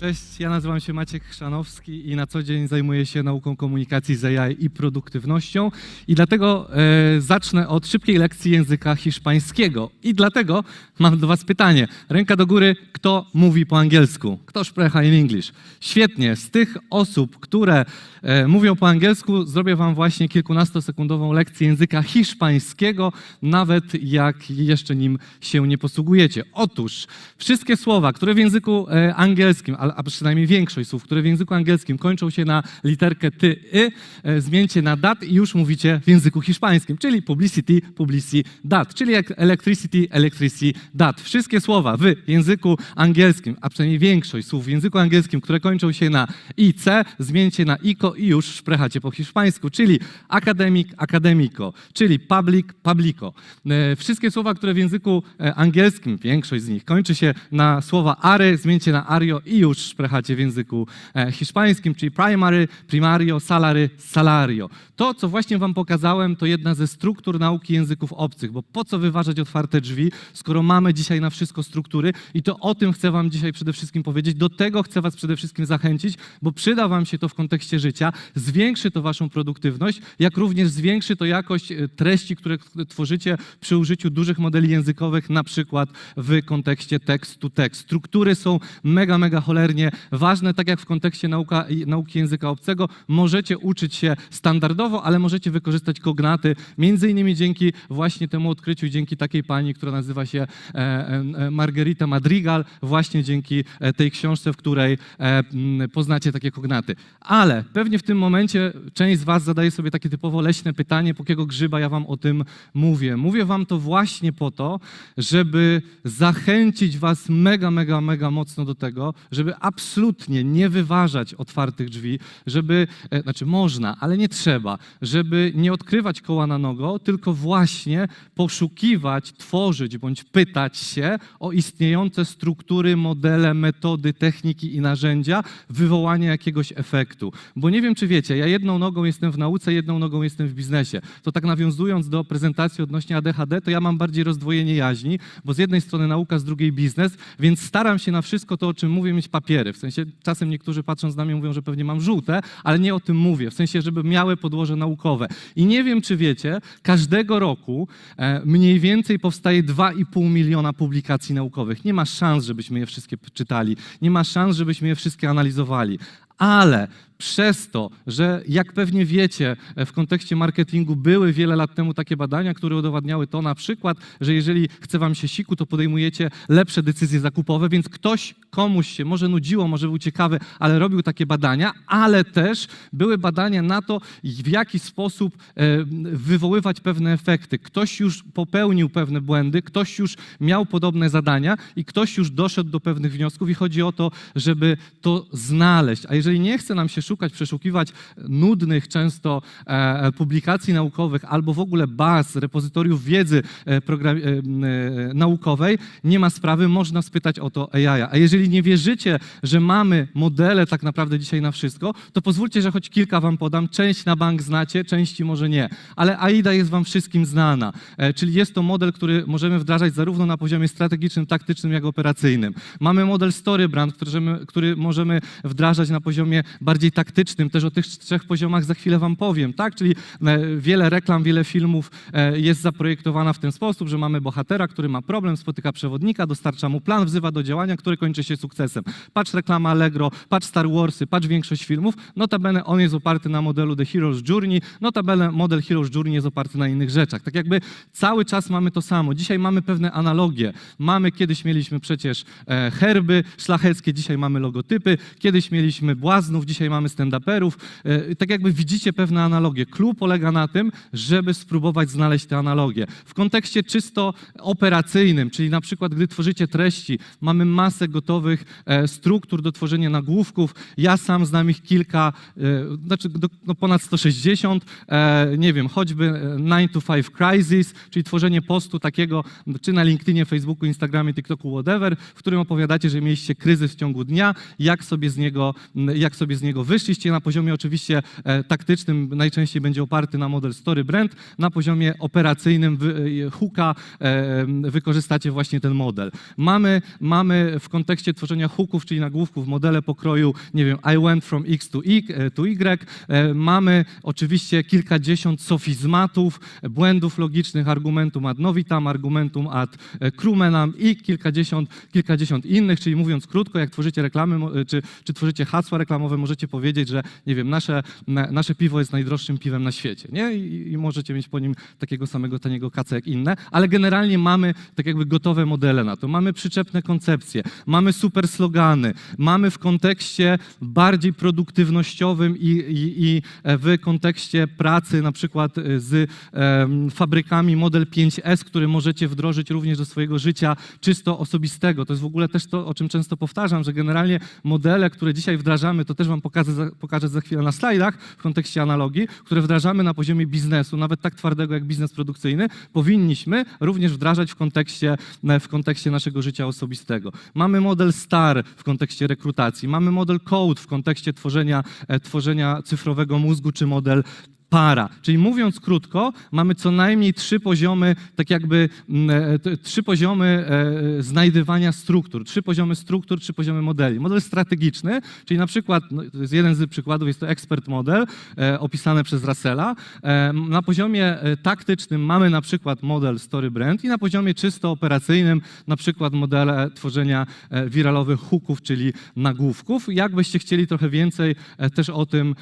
Cześć, ja nazywam się Maciek Chrzanowski i na co dzień zajmuję się nauką komunikacji z AI i produktywnością. I dlatego e, zacznę od szybkiej lekcji języka hiszpańskiego. I dlatego mam do Was pytanie. Ręka do góry, kto mówi po angielsku? Kto sprecha in English? Świetnie. Z tych osób, które e, mówią po angielsku, zrobię Wam właśnie kilkunastosekundową lekcję języka hiszpańskiego, nawet jak jeszcze nim się nie posługujecie. Otóż wszystkie słowa, które w języku e, angielskim, a, przynajmniej większość słów, które w języku angielskim kończą się na literkę ty, y, e, zmieńcie na dat i już mówicie w języku hiszpańskim, czyli publicity, publicity, dat, czyli jak electricity, electricity, dat. Wszystkie słowa w języku angielskim, a przynajmniej większość słów w języku angielskim, które kończą się na ic, zmieńcie na iko i już szprechacie po hiszpańsku, czyli academic, academico, czyli public, publico. E, Wszystkie słowa, które w języku e, angielskim, większość z nich, kończy się na słowa ary, zmieńcie na ario i już szprechacie w języku e, hiszpańskim, czyli primary, primario, salary, salario. To, co właśnie wam pokazałem, to jedna ze struktur nauki języków obcych, bo po co wyważać otwarte drzwi, skoro mamy dzisiaj na wszystko struktury i to o tym chcę wam dzisiaj przede wszystkim powiedzieć, do tego chcę was przede wszystkim zachęcić, bo przyda wam się to w kontekście życia, zwiększy to waszą produktywność, jak również zwiększy to jakość e, treści, które tworzycie przy użyciu dużych modeli językowych, na przykład w kontekście text to text. Struktury są mega, mega ważne, tak jak w kontekście nauka, nauki języka obcego. Możecie uczyć się standardowo, ale możecie wykorzystać kognaty, między innymi dzięki właśnie temu odkryciu, dzięki takiej pani, która nazywa się e, e, Margarita Madrigal, właśnie dzięki e, tej książce, w której e, poznacie takie kognaty. Ale pewnie w tym momencie część z was zadaje sobie takie typowo leśne pytanie, po jakiego grzyba ja wam o tym mówię. Mówię wam to właśnie po to, żeby zachęcić was mega, mega, mega mocno do tego, żeby absolutnie nie wyważać otwartych drzwi, żeby, e, znaczy można, ale nie trzeba, żeby nie odkrywać koła na nogo, tylko właśnie poszukiwać, tworzyć bądź pytać się o istniejące struktury, modele, metody, techniki i narzędzia wywołania jakiegoś efektu. Bo nie wiem, czy wiecie, ja jedną nogą jestem w nauce, jedną nogą jestem w biznesie. To tak nawiązując do prezentacji odnośnie ADHD, to ja mam bardziej rozdwojenie jaźni, bo z jednej strony nauka, z drugiej biznes, więc staram się na wszystko to, o czym mówię, mieć papiery. W sensie czasem niektórzy patrząc na mnie mówią, że pewnie mam żółte, ale nie o tym mówię. W sensie, żeby miały podłoże naukowe. I nie wiem, czy wiecie, każdego roku e, mniej więcej powstaje 2,5 miliona publikacji naukowych. Nie ma szans, żebyśmy je wszystkie czytali. Nie ma szans, żebyśmy je wszystkie analizowali. Ale przez to, że jak pewnie wiecie, w kontekście marketingu były wiele lat temu takie badania, które udowadniały to na przykład, że jeżeli chce wam się siku, to podejmujecie lepsze decyzje zakupowe, więc ktoś komuś się może nudziło, może był ciekawy, ale robił takie badania, ale też były badania na to, w jaki sposób e, wywoływać pewne efekty. Ktoś już popełnił pewne błędy, ktoś już miał podobne zadania i ktoś już doszedł do pewnych wniosków i chodzi o to, żeby to znaleźć. A jeżeli nie chce nam się szukać, przeszukiwać nudnych często e, publikacji naukowych albo w ogóle baz, repozytoriów wiedzy e, e, e, naukowej, nie ma sprawy, można spytać o to AI. A jeżeli nie wierzycie, że mamy modele tak naprawdę dzisiaj na wszystko, to pozwólcie, że choć kilka wam podam. Część na bank znacie, części może nie, ale AIDA jest wam wszystkim znana, e, czyli jest to model, który możemy wdrażać zarówno na poziomie strategicznym, taktycznym, jak i operacyjnym. Mamy model StoryBrand, który, który możemy wdrażać na poziomie bardziej taktycznym. Też o tych trzech poziomach za chwilę wam powiem, tak? Czyli e, wiele reklam, wiele filmów e, jest zaprojektowana w ten sposób, że mamy bohatera, który ma problem, spotyka przewodnika, dostarcza mu plan, wzywa do działania, który kończy się sukcesem. Patrz reklama Allegro, patrz Star Warsy, patrz większość filmów. Notabene on jest oparty na modelu The Hero's Journey, notabene model Hero's Journey jest oparty na innych rzeczach. Tak jakby cały czas mamy to samo. Dzisiaj mamy pewne analogie. Mamy, kiedyś mieliśmy przecież e, herby szlacheckie, dzisiaj mamy logotypy, kiedyś mieliśmy błaznów, dzisiaj mamy stand-uperów. E, tak jakby widzicie pewne analogie. Clue polega na tym, żeby spróbować znaleźć te analogie. W kontekście czysto operacyjnym, czyli na przykład gdy tworzycie treści, mamy masę gotowych e, struktur do tworzenia nagłówków. Ja sam znam ich kilka, e, znaczy no ponad 160, e, nie wiem, choćby e, 9 to 5 Crisis, czyli tworzenie postu takiego, czy na LinkedInie, Facebooku, Instagramie, TikToku, whatever, w którym opowiadacie, że mieliście kryzys w ciągu dnia, jak sobie z niego, jak sobie z niego wyjść wyszliście na poziomie oczywiście e, taktycznym, najczęściej będzie oparty na model Story Brand, na poziomie operacyjnym wy, e, hooka e, wykorzystacie właśnie ten model. Mamy, mamy w kontekście tworzenia hooków, czyli nagłówków, modele pokroju, nie wiem, I went from X to, y, to Y. Mamy oczywiście kilkadziesiąt sofizmatów, błędów logicznych, argumentum ad novitam, argumentum ad crumenam i kilkadziesiąt, kilkadziesiąt innych, czyli mówiąc krótko, jak tworzycie reklamy, czy, czy tworzycie hasła reklamowe, możecie powiedzieć, że nie wiem, nasze, na- nasze piwo jest najdroższym piwem na świecie, nie? I, I możecie mieć po nim takiego samego taniego kaca jak inne, ale generalnie mamy tak jakby gotowe modele na to. Mamy przyczepne koncepcje, mamy super slogany, mamy w kontekście bardziej produktywnościowym i, i, i w kontekście pracy na przykład e, z em, fabrykami model 5S, który możecie wdrożyć również do swojego życia czysto osobistego. To jest w ogóle też to, o czym często powtarzam, że generalnie modele, które dzisiaj wdrażamy, to też wam pokażę pokażę za chwilę na slajdach w kontekście analogii, które wdrażamy na poziomie biznesu, nawet tak twardego jak biznes produkcyjny, powinniśmy również wdrażać w kontekście, w kontekście naszego życia osobistego. Mamy model STAR w kontekście rekrutacji, mamy model CODE w kontekście tworzenia, e, tworzenia cyfrowego mózgu, czy model para. Czyli mówiąc krótko, mamy co najmniej trzy poziomy, tak jakby mm, e, trzy poziomy e, znajdywania struktur, trzy poziomy struktur, trzy poziomy modeli. Model strategiczny, czyli na przykład, no, to jest jeden z przykładów, jest to ekspert model e, opisany przez Russella. Na poziomie taktycznym mamy na przykład model story brand i na poziomie czysto operacyjnym na przykład modele tworzenia wiralowych hooków, czyli nagłówków. Jakbyście chcieli trochę więcej też o tym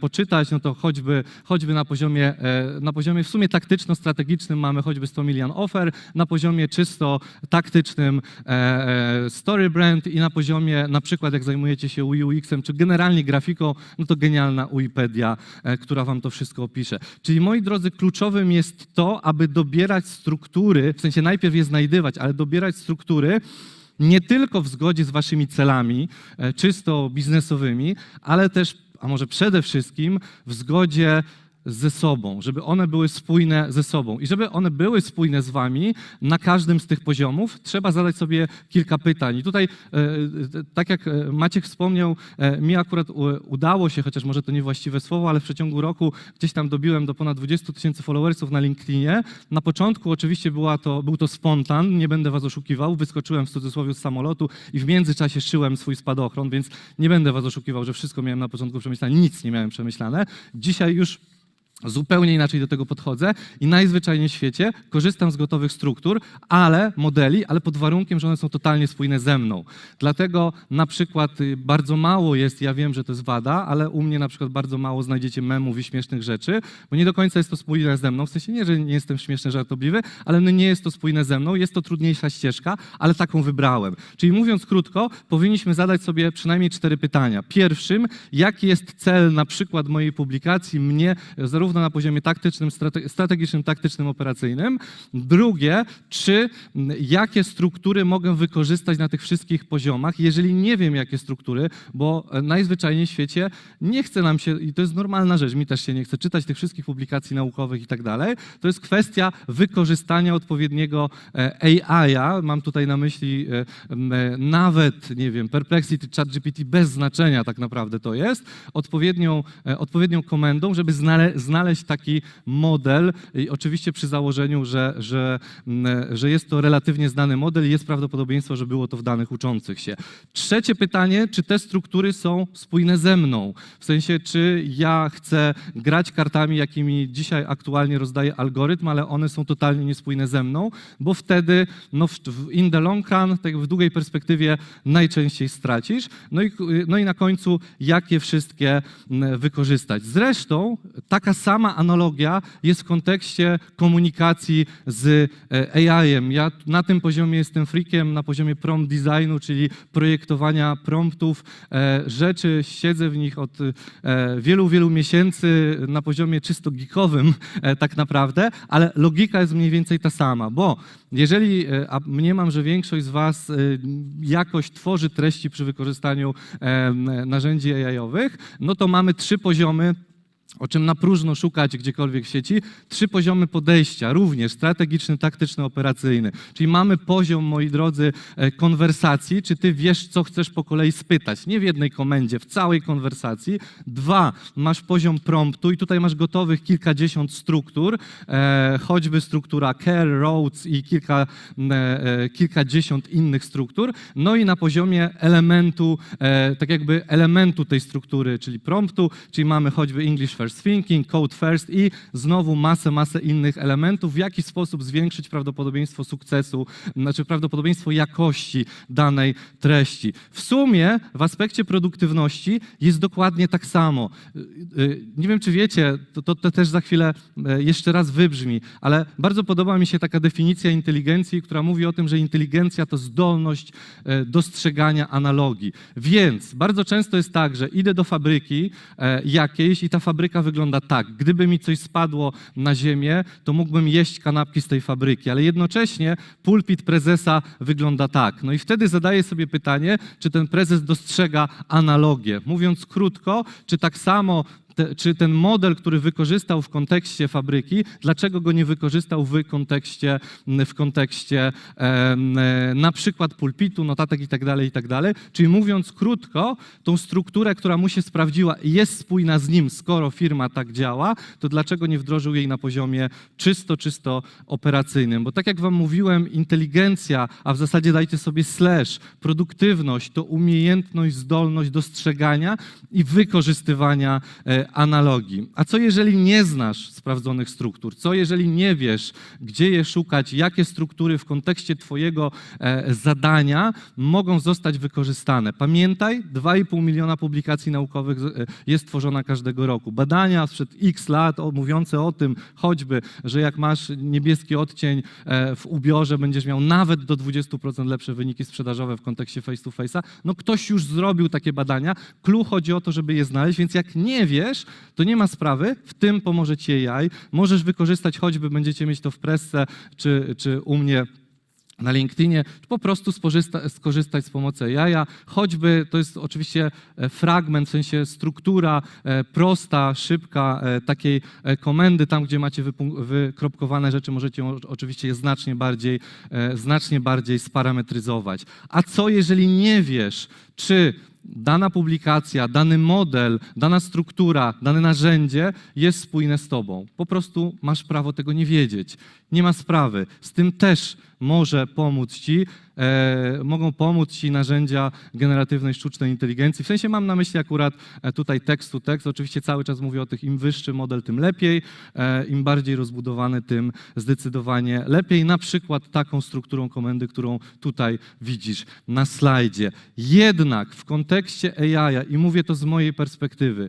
poczytać, no to choćby, choćby na poziomie, e, na poziomie w sumie taktyczno-strategicznym mamy choćby 100 milion offer, na poziomie czysto taktycznym e, e, story brand i na poziomie na przykład jak zajmujecie się UX-em czy generalnie grafiką, no to genialna Wikipedia, która wam to wszystko opisze. Czyli moi drodzy, kluczowym jest to, aby dobierać struktury, w sensie najpierw je znajdywać, ale dobierać struktury, nie tylko w zgodzie z waszymi celami, czysto biznesowymi, ale też, a może przede wszystkim w zgodzie ze sobą, żeby one były spójne ze sobą. I żeby one były spójne z wami na każdym z tych poziomów, trzeba zadać sobie kilka pytań. I tutaj, e, e, tak jak e, Maciek wspomniał, mi akurat udało się, chociaż może to niewłaściwe słowo, ale w przeciągu roku gdzieś tam dobiłem do ponad 20 tysięcy followersów na LinkedInie. Na początku oczywiście była to, był to spontan, nie będę was oszukiwał, wyskoczyłem w cudzysłowie z samolotu i w międzyczasie szyłem swój spadochron, więc nie będę was oszukiwał, że wszystko miałem na początku przemyślane, nic nie miałem przemyślane. Dzisiaj już Zupełnie inaczej do tego podchodzę i najzwyczajniej w świecie korzystam z gotowych struktur, ale modeli, ale pod warunkiem, że one są totalnie spójne ze mną. Dlatego na przykład y, bardzo mało jest, ja wiem, że to jest wada, ale u mnie na przykład bardzo mało znajdziecie memów i śmiesznych rzeczy, bo nie do końca jest to spójne ze mną. W sensie nie, że nie jestem śmieszny, żartobliwy, ale no nie jest to spójne ze mną, jest to trudniejsza ścieżka, ale taką wybrałem. Czyli mówiąc krótko, powinniśmy zadać sobie przynajmniej cztery pytania. Pierwszym, jaki jest cel na przykład mojej publikacji, mnie, zarówno na poziomie taktycznym, strate- strategicznym, taktycznym, operacyjnym. Drugie, czy jakie struktury mogę wykorzystać na tych wszystkich poziomach, jeżeli nie wiem, jakie struktury, bo e, najzwyczajniej w świecie nie chce nam się, i to jest normalna rzecz, mi też się nie chce czytać tych wszystkich publikacji naukowych i tak dalej. To jest kwestia wykorzystania odpowiedniego e, AI-a. Mam tutaj na myśli e, e, nawet, nie wiem, Perplexity, ChatGPT bez znaczenia tak naprawdę to jest, odpowiednią, e, odpowiednią komendą, żeby znale, znaleźć taki model oczywiście przy założeniu, że, że, m, e, że jest to relatywnie znany model i jest prawdopodobieństwo, że było to w danych uczących się. Trzecie pytanie, czy te struktury są spójne ze mną? W sensie, czy ja chcę grać kartami, jakimi dzisiaj aktualnie rozdaje algorytm, ale one są totalnie niespójne ze mną, bo wtedy no, w, in the long run, tak w długiej perspektywie najczęściej stracisz. No i, no i na końcu, jak je wszystkie m, wykorzystać. Zresztą taka sama analogia jest w kontekście komunikacji z e, AI-em. Ja na tym poziomie jestem freakiem, na poziomie prompt designu, czyli projektowania promptów, e, rzeczy, siedzę w nich od e, wielu, wielu miesięcy na poziomie czysto geekowym tak naprawdę, ale logika jest mniej więcej ta sama, bo jeżeli, a mniemam, że większość z Was jakoś tworzy treści przy wykorzystaniu narzędzi AI-owych, no to mamy trzy poziomy o czym na próżno szukać gdziekolwiek w sieci. Trzy poziomy podejścia, również strategiczny, taktyczny, operacyjny. Czyli mamy poziom, moi drodzy, e, konwersacji, czy ty wiesz, co chcesz po kolei spytać. Nie w jednej komendzie, w całej konwersacji. Dwa, masz poziom promptu i tutaj masz gotowych kilkadziesiąt struktur, e, choćby struktura care, roads i kilka, e, kilkadziesiąt innych struktur. No i na poziomie elementu, tak jakby elementu tej struktury, czyli promptu, czyli mamy choćby English First Thinking, Code First i znowu masę, masę innych elementów, w jaki sposób zwiększyć prawdopodobieństwo sukcesu, znaczy prawdopodobieństwo jakości danej treści. W sumie w aspekcie produktywności jest dokładnie tak samo. Y, y, Nie wiem, czy wiecie, to, to, to też za chwilę e, jeszcze raz wybrzmi, ale bardzo podoba mi się taka definicja inteligencji, która mówi o tym, że inteligencja to zdolność e, dostrzegania analogii. Więc bardzo często jest tak, że idę do fabryki e, jakiejś i ta fabryka wygląda tak. Gdyby mi coś spadło na ziemię, to mógłbym jeść kanapki z tej fabryki, ale jednocześnie pulpit prezesa wygląda tak. No i wtedy zadaję sobie pytanie, czy ten prezes dostrzega analogię. Mówiąc krótko, czy tak samo te, czy ten model, który wykorzystał w kontekście fabryki, dlaczego go nie wykorzystał w kontekście, w kontekście e, na przykład pulpitu, notatek i tak dalej, i tak. Czyli mówiąc krótko, tą strukturę, która mu się sprawdziła jest spójna z nim, skoro firma tak działa, to dlaczego nie wdrożył jej na poziomie czysto, czysto operacyjnym? Bo tak jak wam mówiłem, inteligencja, a w zasadzie dajcie sobie slash, produktywność to umiejętność, zdolność dostrzegania i wykorzystywania e, analogii. A co jeżeli nie znasz sprawdzonych struktur? Co jeżeli nie wiesz, gdzie je szukać, jakie struktury w kontekście Twojego e, zadania mogą zostać wykorzystane? Pamiętaj, 2,5 miliona publikacji naukowych e, jest tworzona każdego roku. Badania sprzed x lat mówiące o tym, choćby, że jak masz niebieski odcień e, w ubiorze, będziesz miał nawet do 20% lepsze wyniki sprzedażowe w kontekście face to face'a. No ktoś już zrobił takie badania. Clue chodzi o to, żeby je znaleźć, więc jak nie wiesz, to nie ma sprawy, w tym pomoże ci AI. Możesz wykorzystać choćby, będziecie mieć to w presce, czy, czy u mnie na LinkedInie, czy po prostu skorzystać z pomocy AI, choćby to jest oczywiście e, fragment, w sensie struktura e, prosta, szybka e, takiej komendy, tam gdzie macie wykropkowane rzeczy, możecie oczywiście je znacznie bardziej, znacznie bardziej sparametryzować. A co jeżeli nie wiesz, czy dana publikacja, dany model, dana struktura, dane narzędzie jest spójne z tobą. Po prostu masz prawo tego nie wiedzieć. Nie ma sprawy. Z tym też może pomóc ci, e, mogą pomóc ci narzędzia generatywnej sztucznej inteligencji. W sensie mam na myśli akurat e, tutaj tekst to tekst. Oczywiście cały czas mówię o tych, im wyższy model, tym lepiej. E, Im bardziej rozbudowany, tym zdecydowanie lepiej. Na przykład taką strukturą komendy, którą tutaj widzisz na slajdzie. Jednak w kontekście AI, i mówię to z mojej perspektywy,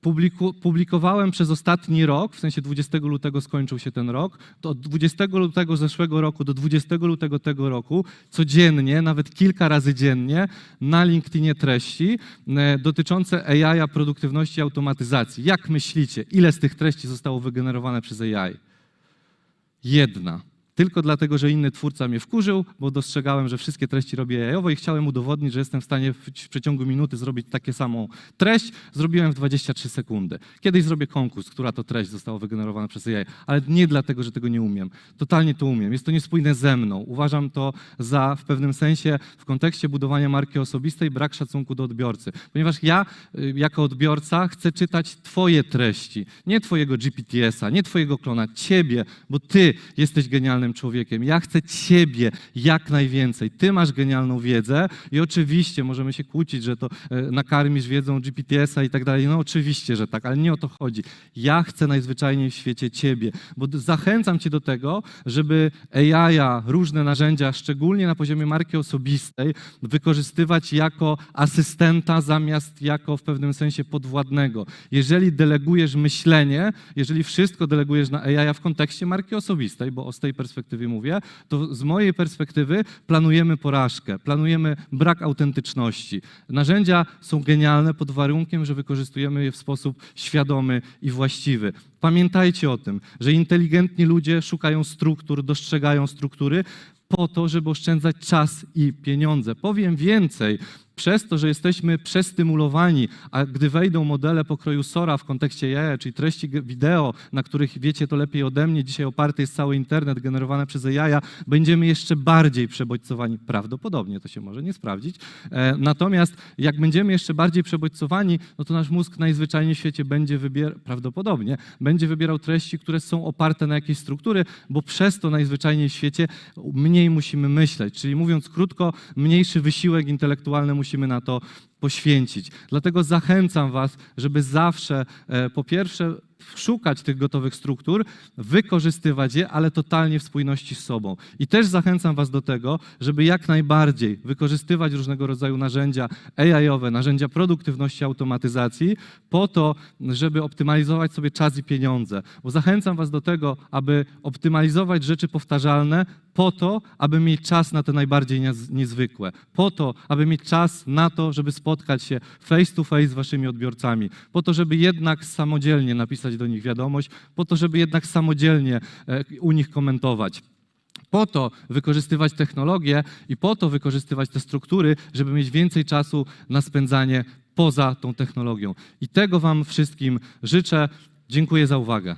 Publiku, publikowałem przez ostatni rok, w sensie 20 lutego skończył się ten rok, to od 20 lutego zeszłego roku do 20 lutego tego roku codziennie, nawet kilka razy dziennie na LinkedInie treści e, dotyczące AI, produktywności i automatyzacji. Jak myślicie, ile z tych treści zostało wygenerowane przez AI? Jedna. Tylko dlatego, że inny twórca mnie wkurzył, bo dostrzegałem, że wszystkie treści robię jajowo i chciałem udowodnić, że jestem w stanie w, przeciągu minuty zrobić takie samą treść. Zrobiłem w 23 sekundy. Kiedyś zrobię konkurs, która to treść została wygenerowana przez AI, ale nie dlatego, że tego nie umiem. Totalnie to umiem. Jest to niespójne ze mną. Uważam to za w pewnym sensie w kontekście budowania marki osobistej brak szacunku do odbiorcy. Ponieważ ja y, jako odbiorca chcę czytać Twoje treści, nie Twojego GPTS-a, nie Twojego klona, Ciebie, bo Ty jesteś genialnym człowiekiem. Ja chcę Ciebie jak najwięcej. Ty masz genialną wiedzę i oczywiście możemy się kłócić, że to e, nakarmisz wiedzą GPTS-a i tak dalej. No oczywiście, że tak, ale nie o to chodzi. Ja chcę najzwyczajniej w świecie Ciebie, bo zachęcam Cię do tego, żeby AI, różne narzędzia, szczególnie na poziomie marki osobistej, wykorzystywać jako asystenta zamiast jako w pewnym sensie podwładnego. Jeżeli delegujesz myślenie, jeżeli wszystko delegujesz na AI w kontekście marki osobistej, bo z tej perspektywy mówię, to z mojej perspektywy planujemy porażkę, planujemy brak autentyczności. Narzędzia są genialne pod warunkiem, że wykorzystujemy je w sposób świadomy i właściwy. Pamiętajcie o tym, że inteligentni ludzie szukają struktur, dostrzegają struktury po to, żeby oszczędzać czas i pieniądze. Powiem więcej, przez to, że jesteśmy przestymulowani, a gdy wejdą modele pokroju Sora w kontekście AI, czyli treści wideo, na których wiecie to lepiej ode mnie, dzisiaj oparty jest cały internet generowany przez AI, będziemy jeszcze bardziej przebodźcowani. Prawdopodobnie to się może nie sprawdzić. E, natomiast jak będziemy jeszcze bardziej przebodźcowani, no to nasz mózg najzwyczajniej w świecie będzie wybierał, prawdopodobnie, będzie wybierał treści, które są oparte na jakiejś struktury, bo przez to najzwyczajniej w świecie mniej musimy myśleć. Czyli mówiąc krótko, mniejszy wysiłek intelektualny musimy na to poświęcić. Dlatego zachęcam Was, żeby zawsze e, po pierwsze szukać tych gotowych struktur, wykorzystywać je, ale totalnie w spójności z sobą. I też zachęcam Was do tego, żeby jak najbardziej wykorzystywać różnego rodzaju narzędzia AI-owe, narzędzia produktywności, automatyzacji, po to, żeby optymalizować sobie czas i pieniądze. Bo zachęcam Was do tego, aby optymalizować rzeczy powtarzalne, po to, aby mieć czas na te najbardziej niez- niezwykłe, po to, aby mieć czas na to, żeby spotkać się face to face z waszymi odbiorcami, po to, żeby jednak samodzielnie napisać do nich wiadomość, po to, żeby jednak samodzielnie e, u nich komentować. Po to wykorzystywać technologię i po to wykorzystywać te struktury, żeby mieć więcej czasu na spędzanie poza tą technologią. I tego Wam wszystkim życzę. Dziękuję za uwagę.